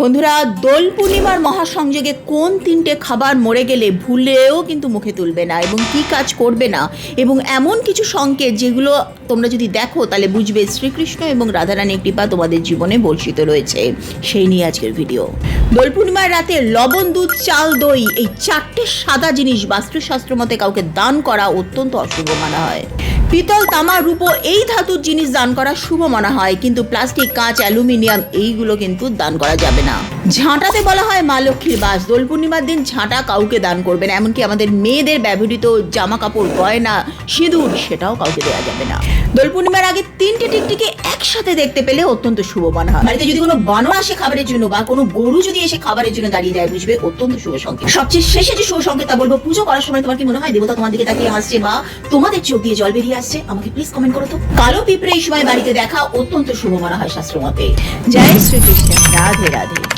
বন্ধুরা, দোল পূর্ণিমার মহাসংযোগে কোন তিনটে খাবার মরে গেলে ভুলেও কিন্তু মুখে তুলবে না এবং কি কাজ করবে না? এবং এমন কিছু সংকেত যেগুলো তোমরা যদি দেখো, তাহলে বুঝবে শ্রীকৃষ্ণ এবং রাধারানীর কৃপা তোমাদের জীবনে বর্ষিত রয়েছে। সেই নিয়ে আজকের ভিডিও দোল পূর্ণিমার রাতে লবণ, দুধ, চাল, দই, এই চারটে সাদা জিনিস বাস্তুশাস্ত্র মতে কাউকে দান করা অত্যন্ত অশুভ মানা হয়। পিতল তামা রূপ এই ধাতুর জিনিস দান করা শুভ মনে হয়, কিন্তু প্লাস্টিক, কাঁচ, অ্যালুমিনিয়াম এইগুলো কিন্তু দান করা যাবে না। ঝাঁটাতে বলা হয় মা লক্ষ্মীর বাস। দোল পূর্ণিমার দিন ঝাঁটা কাউকে দান করবে না, এমনকি আমাদের মেয়েদের ব্যবহৃত জামা কাপড় গয়না, সিঁদুর সেটাও কাউকে দেওয়া যাবে না। দোল পূর্ণিমার আগে তিনটে টিকটিকে একসাথে দেখতে পেলে অত্যন্ত শুভ মনে হয়। বাড়িতে যদি কোনো বানর আসে খাবারের জন্য বা কোনো গরু যদি এসে খাবারের জন্য দাঁড়িয়ে যায়, বুঝবে? অত্যন্ত শুভ সংকেত। সবচেয়ে শেষে যে শুভ সংকেত তা বলব, পুজো করার সময় তোমার কি মনে হয়? দেবতা তোমার দিকে তাকিয়ে হাসছে বা তোমাদের চোখ দিয়ে জল বেরিয়ে আসছে, আমাকে প্লিজ কমেন্ট করো তো। কালো পিঁপড়ে এই সময় বাড়িতে দেখা অত্যন্ত শুভ মনে হয় শাস্ত্র মতে জয় শ্রীকৃষ্ণ। রাধে রাধে।